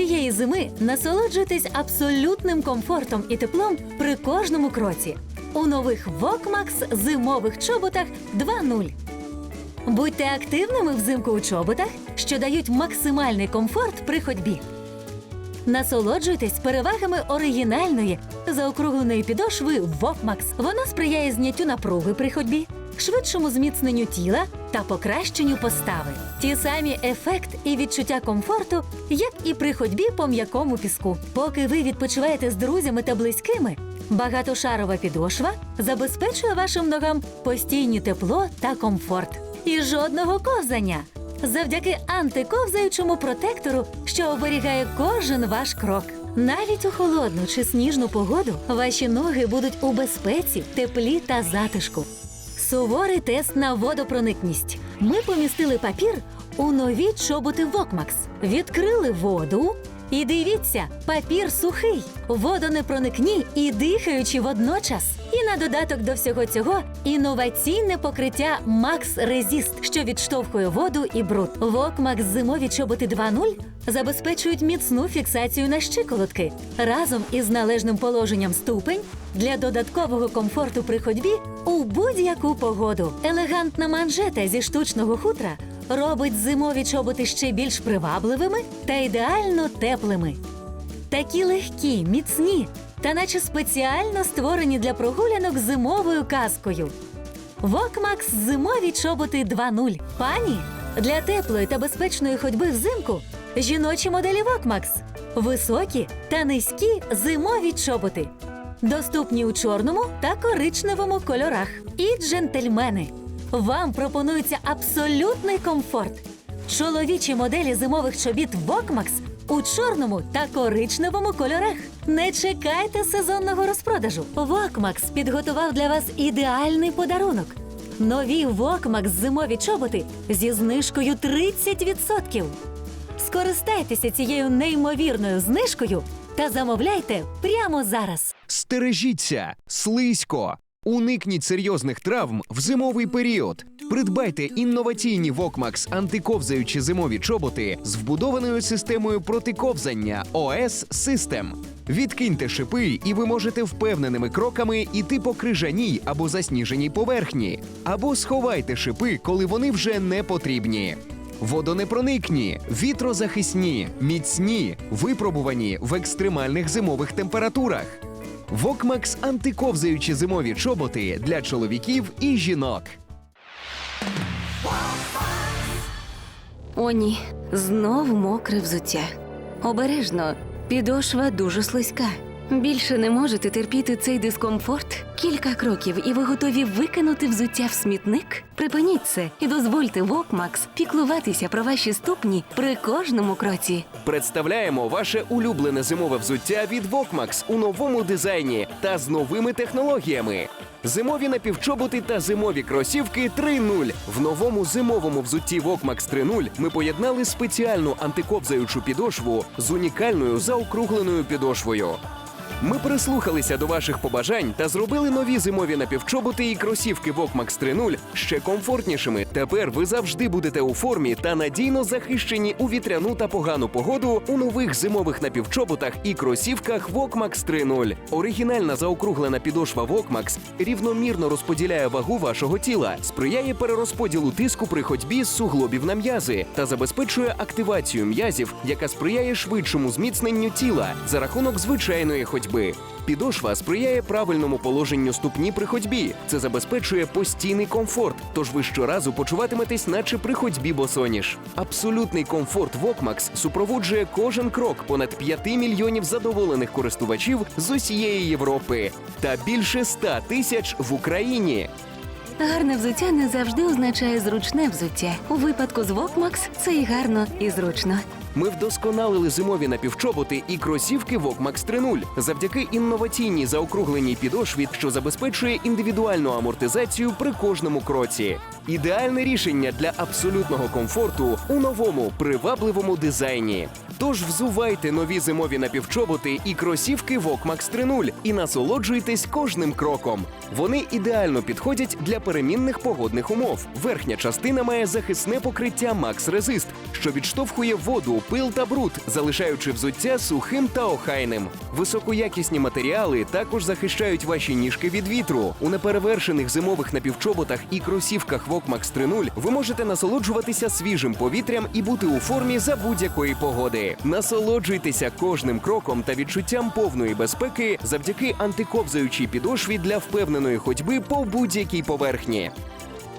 Цієї зими насолоджуйтесь абсолютним комфортом і теплом при кожному кроці. У нових Вокмакс зимових чоботах 2.0. Будьте активними взимку у чоботах, що дають максимальний комфорт при ходьбі. Насолоджуйтесь перевагами оригінальної заокругленої підошви Вокмакс. Вона сприяє зняттю напруги при ходьбі, швидшому зміцненню тіла та покращенню постави. Ті самі ефект і відчуття комфорту, як і при ходьбі по м'якому піску. Поки ви відпочиваєте з друзями та близькими, багатошарова підошва забезпечує вашим ногам постійні тепло та комфорт. І жодного ковзання завдяки антиковзаючому протектору, що оберігає кожен ваш крок. Навіть у холодну чи сніжну погоду ваші ноги будуть у безпеці, теплі та затишку. Суворий тест на водопроникність. Ми помістили папір у нові чоботи Вокмакс. Відкрили воду. І дивіться, папір сухий, водонепроникні і дихаючі водночас. І на додаток до всього цього інноваційне покриття Max Resist, що відштовхує воду і бруд. Вокмакс зимові чоботи 2.0 забезпечують міцну фіксацію на щиколотки разом із належним положенням ступень для додаткового комфорту при ходьбі у будь-яку погоду. Елегантна манжета зі штучного хутра робить зимові чоботи ще більш привабливими та ідеально теплими. Такі легкі, міцні та наче спеціально створені для прогулянок зимовою казкою. Вокмакс зимові чоботи 2.0. Пані для теплої та безпечної ходьби взимку жіночі моделі Вокмакс. Високі та низькі зимові чоботи. Доступні у чорному та коричневому кольорах. І джентльмени. Вам пропонується абсолютний комфорт. Чоловічі моделі зимових чобіт Вокмакс у чорному та коричневому кольорах. Не чекайте сезонного розпродажу. Вокмакс підготував для вас ідеальний подарунок. Нові Вокмакс зимові чоботи зі знижкою 30%. Скористайтеся цією неймовірною знижкою та замовляйте прямо зараз. Стережіться, слизько. Уникніть серйозних травм в зимовий період. Придбайте інноваційні Вокмакс антиковзаючі зимові чоботи з вбудованою системою протиковзання ОС System. Відкиньте шипи, і ви можете впевненими кроками іти по крижаній або засніженій поверхні, або сховайте шипи, коли вони вже не потрібні. Водонепроникні, вітрозахисні, міцні, випробувані в екстремальних зимових температурах. Вокмакс антиковзаючі зимові чоботи для чоловіків і жінок. О, ні, знов мокре взуття. Обережно, підошва дуже слизька. Більше не можете терпіти цей дискомфорт. Кілька кроків, і ви готові викинути взуття в смітник? Припиніть це і дозвольте Вокмакс піклуватися про ваші ступні при кожному кроці. Представляємо ваше улюблене зимове взуття від Вокмакс у новому дизайні та з новими технологіями. Зимові напівчоботи та зимові кросівки 3.0. В новому зимовому взутті Вокмакс 3.0 ми поєднали спеціальну антиковзаючу підошву з унікальною заокругленою підошвою. Ми прислухалися до ваших побажань та зробили нові зимові напівчоботи і кросівки Vokmax 3.0 ще комфортнішими. Тепер ви завжди будете у формі та надійно захищені у вітряну та погану погоду у нових зимових напівчоботах і кросівках Vokmax 3.0. Оригінальна заокруглена підошва Vokmax рівномірно розподіляє вагу вашого тіла, сприяє перерозподілу тиску при ходьбі з суглобів на м'язи та забезпечує активацію м'язів, яка сприяє швидшому зміцненню тіла за рахунок звичайної ходьби. Підошва сприяє правильному положенню ступні при ходьбі. Це забезпечує постійний комфорт, тож ви щоразу почуватиметесь, наче при ходьбі босоніж. Абсолютний комфорт Вокмакс супроводжує кожен крок понад 5 мільйонів задоволених користувачів з усієї Європи та більше 100 тисяч в Україні. Гарне взуття не завжди означає зручне взуття. У випадку з Вокмакс це і гарно, і зручно. Ми вдосконалили зимові напівчоботи і кросівки Vokmax 3.0 завдяки інноваційній заокругленій підошві, що забезпечує індивідуальну амортизацію при кожному кроці. Ідеальне рішення для абсолютного комфорту у новому привабливому дизайні. Тож взувайте нові зимові напівчоботи і кросівки Vokmax 3.0 і насолоджуйтесь кожним кроком. Вони ідеально підходять для перемінних погодних умов. Верхня частина має захисне покриття Max Resist, що відштовхує воду, пил та бруд, залишаючи взуття сухим та охайним. Високоякісні матеріали також захищають ваші ніжки від вітру. У неперевершених зимових напівчоботах і кросівках Vokmax 3.0 ви можете насолоджуватися свіжим повітрям і бути у формі за будь-якої погоди. Насолоджуйтеся кожним кроком та відчуттям повної безпеки завдяки антиковзаючій підошві для впевненої ходьби по будь-якій поверхні.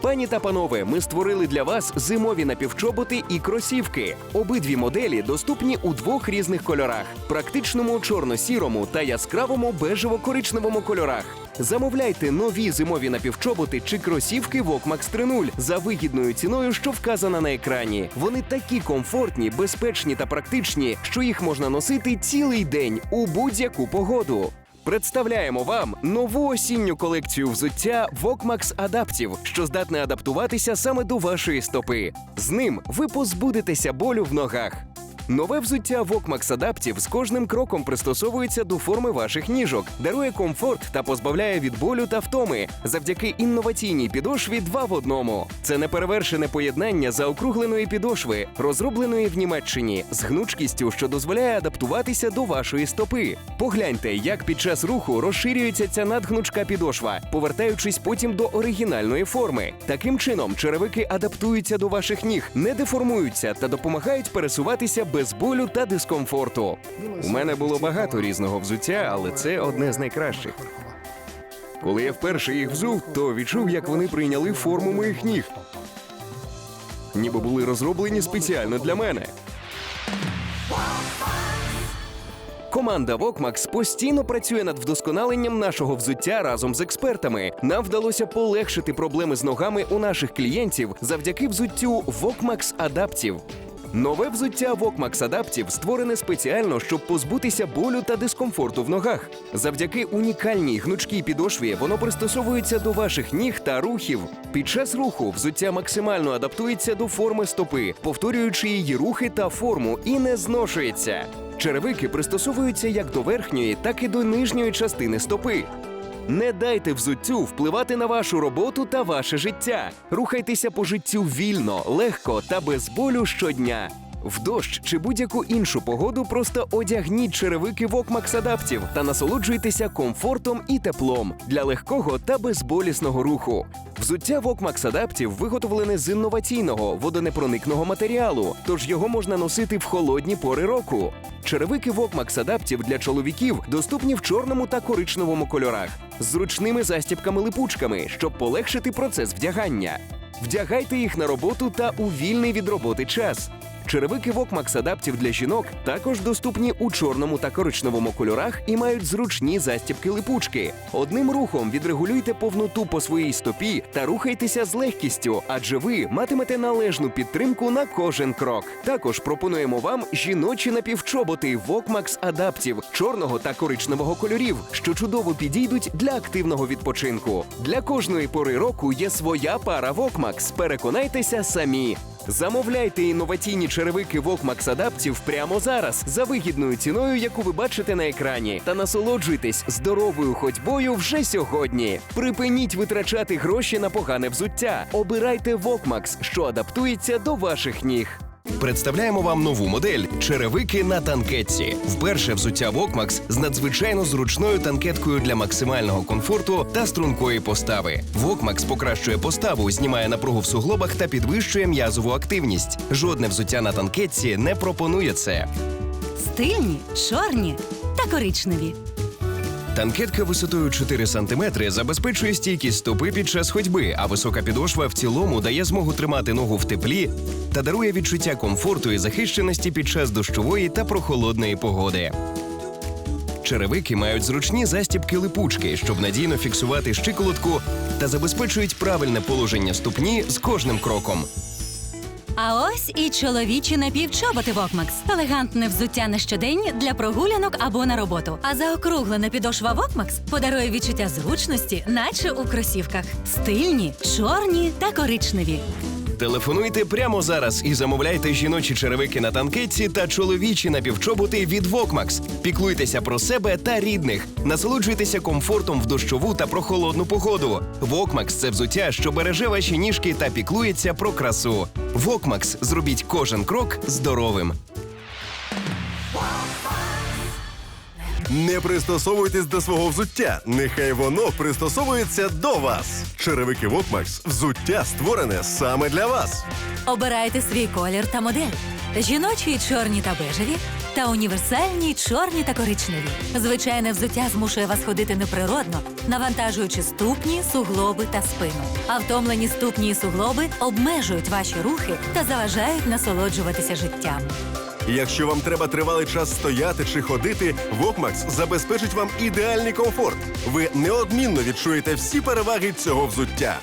Пані та панове, ми створили для вас зимові напівчоботи і кросівки. Обидві моделі доступні у двох різних кольорах: практичному чорно-сірому та яскравому бежево-коричневому кольорах. Замовляйте нові зимові напівчоботи чи кросівки Vokmax 3.0 за вигідною ціною, що вказана на екрані. Вони такі комфортні, безпечні та практичні, що їх можна носити цілий день у будь-яку погоду. Представляємо вам нову осінню колекцію взуття Vokmax Адаптів, що здатне адаптуватися саме до вашої стопи. З ним ви позбудетеся болю в ногах. Нове взуття Vokmax Адаптів з кожним кроком пристосовується до форми ваших ніжок, дарує комфорт та позбавляє від болю та втоми завдяки інноваційній підошві два в одному. Це неперевершене поєднання заокругленої підошви, розробленої в Німеччині, з гнучкістю, що дозволяє адаптуватися до вашої стопи. Погляньте, як під час руху розширюється ця надгнучка підошва, повертаючись потім до оригінальної форми. Таким чином, черевики адаптуються до ваших ніг, не деформуються та допомагають пересуватися без болю та дискомфорту. У мене було багато різного взуття, але це одне з найкращих. Коли я вперше їх взув, то відчув, як вони прийняли форму моїх ніг. Ніби були розроблені спеціально для мене. Команда Vokmax постійно працює над вдосконаленням нашого взуття разом з експертами. Нам вдалося полегшити проблеми з ногами у наших клієнтів завдяки взуттю Vokmax Адаптів. Нове взуття Vokmax Адаптів створене спеціально, щоб позбутися болю та дискомфорту в ногах. Завдяки унікальній гнучкій підошві воно пристосовується до ваших ніг та рухів. Під час руху взуття максимально адаптується до форми стопи, повторюючи її рухи та форму і не зношується. Черевики пристосовуються як до верхньої, так і до нижньої частини стопи. Не дайте взуттю впливати на вашу роботу та ваше життя. Рухайтеся по життю вільно, легко та без болю щодня. В дощ чи будь-яку іншу погоду просто одягніть черевики Vokmax Адаптів та насолоджуйтеся комфортом і теплом для легкого та безболісного руху. Взуття Vokmax Адаптів виготовлене з інноваційного водонепроникного матеріалу, тож його можна носити в холодні пори року. Черевики Vokmax Адаптів для чоловіків доступні в чорному та коричневому кольорах з зручними застібками-липучками, щоб полегшити процес вдягання. Вдягайте їх на роботу та у вільний від роботи час. Черевики Vokmax адаптів для жінок також доступні у чорному та коричневому кольорах і мають зручні застібки-липучки. Одним рухом відрегулюйте повноту по своїй стопі та рухайтеся з легкістю, адже ви матимете належну підтримку на кожен крок. Також пропонуємо вам жіночі напівчоботи Vokmax адаптів чорного та коричневого кольорів, що чудово підійдуть для активного відпочинку. Для кожної пори року є своя пара Vokmax. Переконайтеся самі. Замовляйте інноваційні черевики Вокмакс адаптів прямо зараз за вигідною ціною, яку ви бачите на екрані, та насолоджуйтесь здоровою ходьбою вже сьогодні. Припиніть витрачати гроші на погане взуття. Обирайте Вокмакс, що адаптується до ваших ніг. Представляємо вам нову модель черевики на танкетці. Вперше взуття Vokmax з надзвичайно зручною танкеткою для максимального комфорту та стрункої постави. Vokmax покращує поставу, знімає напругу в суглобах та підвищує м'язову активність. Жодне взуття на танкетці не пропонує це. Стильні, чорні та коричневі. Танкетка висотою 4 см забезпечує стійкість стопи під час ходьби, а висока підошва в цілому дає змогу тримати ногу в теплі та дарує відчуття комфорту і захищеності під час дощової та прохолодної погоди. Черевики мають зручні застібки-липучки, щоб надійно фіксувати щиколотку та забезпечують правильне положення ступні з кожним кроком. А ось і чоловічі напівчоботи Вокмакс. Елегантне взуття на щодень для прогулянок або на роботу. А заокруглена підошва Вокмакс подарує відчуття зручності, наче у кросівках. Стильні, чорні та коричневі. Телефонуйте прямо зараз і замовляйте жіночі черевики на танкетці та чоловічі напівчоботи від Вокмакс. Піклуйтеся про себе та рідних. Насолоджуйтеся комфортом в дощову та прохолодну погоду. Вокмакс – це взуття, що береже ваші ніжки та піклується про красу. Вокмакс – зробіть кожен крок здоровим. Не пристосовуйтесь до свого взуття. Нехай воно пристосовується до вас. Черевики Вокмакс взуття створене саме для вас. Обирайте свій колір та модель. Жіночі чорні та бежеві, та універсальні чорні та коричневі. Звичайне взуття змушує вас ходити неприродно, навантажуючи ступні, суглоби та спину. А втомлені ступні і суглоби обмежують ваші рухи та заважають насолоджуватися життям. Якщо вам треба тривалий час стояти чи ходити, Вокмакс забезпечить вам ідеальний комфорт. Ви неодмінно відчуєте всі переваги цього взуття.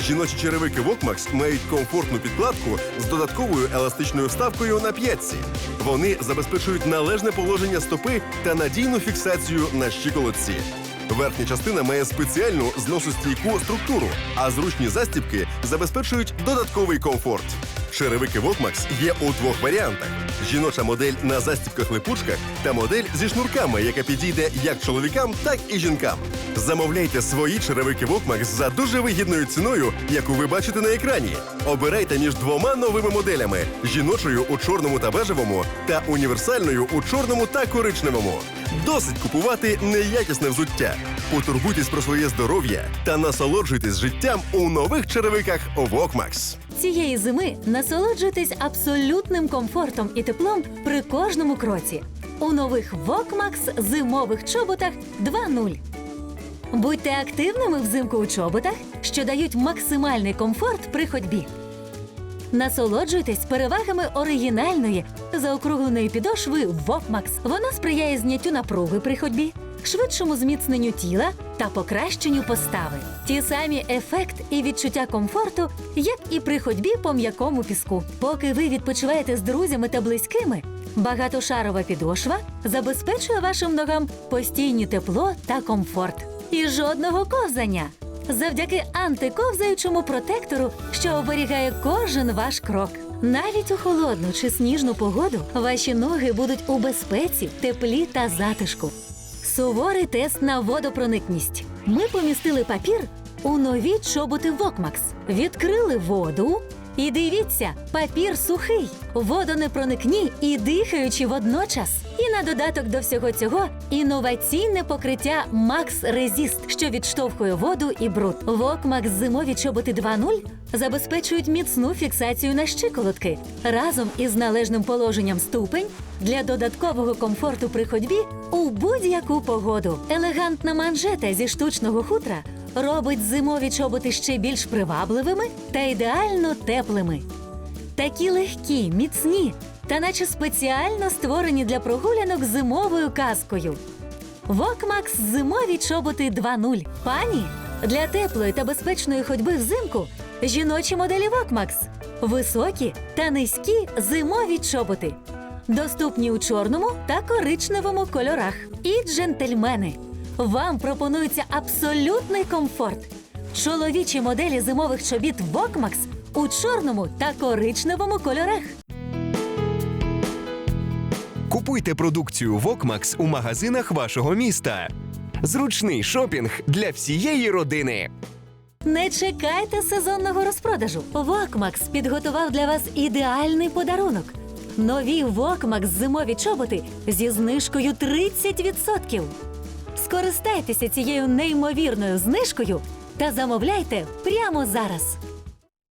Жіночі черевики Вокмакс мають комфортну підкладку з додатковою еластичною вставкою на п'ятці. Вони забезпечують належне положення стопи та надійну фіксацію на щиколотці. Верхня частина має спеціальну зносостійку структуру, а зручні застібки забезпечують додатковий комфорт. Черевики Вокмакс є у двох варіантах: жіноча модель на застібках-липучках та модель зі шнурками, яка підійде як чоловікам, так і жінкам. Замовляйте свої черевики Вокмакс за дуже вигідною ціною, яку ви бачите на екрані. Обирайте між двома новими моделями: жіночою у чорному та бежевому та універсальною у чорному та коричневому. Досить купувати неякісне взуття. Потурбуйтесь про своє здоров'я та насолоджуйтесь життям у нових черевиках Вокмакс. Цієї зими насолоджуйтесь абсолютним комфортом і теплом при кожному кроці. У нових Вокмакс зимових чоботах 2.0. Будьте активними взимку у чоботах, що дають максимальний комфорт при ходьбі. Насолоджуйтесь перевагами оригінальної заокругленої підошви Вокмакс. Вона сприяє зняттю напруги при ходьбі, швидшому зміцненню тіла та покращенню постави. Ті самі ефект і відчуття комфорту, як і при ходьбі по м'якому піску. Поки ви відпочиваєте з друзями та близькими, багатошарова підошва забезпечує вашим ногам постійні тепло та комфорт. І жодного ковзання. Завдяки антиковзаючому протектору, що оберігає кожен ваш крок. Навіть у холодну чи сніжну погоду ваші ноги будуть у безпеці, теплі та затишку. Суворий тест на водопроникність. Ми помістили папір у нові чоботи Вокмакс. Відкрили воду. І дивіться, папір сухий, водонепроникні і дихаючі водночас. І на додаток до всього цього інноваційне покриття Max Resist, що відштовхує воду і бруд. Вокмакс зимові чоботи 2.0 забезпечують міцну фіксацію на щиколотки разом із належним положенням ступень для додаткового комфорту при ходьбі у будь-яку погоду. Елегантна манжета зі штучного хутра робить зимові чоботи ще більш привабливими та ідеально теплими. Такі легкі, міцні та наче спеціально створені для прогулянок зимовою казкою. Вокмакс зимові чоботи 2.0. Пані для теплої та безпечної ходьби взимку жіночі моделі Вокмакс. Високі та низькі зимові чоботи. Доступні у чорному та коричневому кольорах. І джентльмени. Вам пропонується абсолютний комфорт. Чоловічі моделі зимових чобіт Вокмакс у чорному та коричневому кольорах. Купуйте продукцію Вокмакс у магазинах вашого міста. Зручний шопінг для всієї родини. Не чекайте сезонного розпродажу. Вокмакс підготував для вас ідеальний подарунок. Нові Вокмакс зимові чоботи зі знижкою 30%. Скористайтеся цією неймовірною знижкою та замовляйте прямо зараз.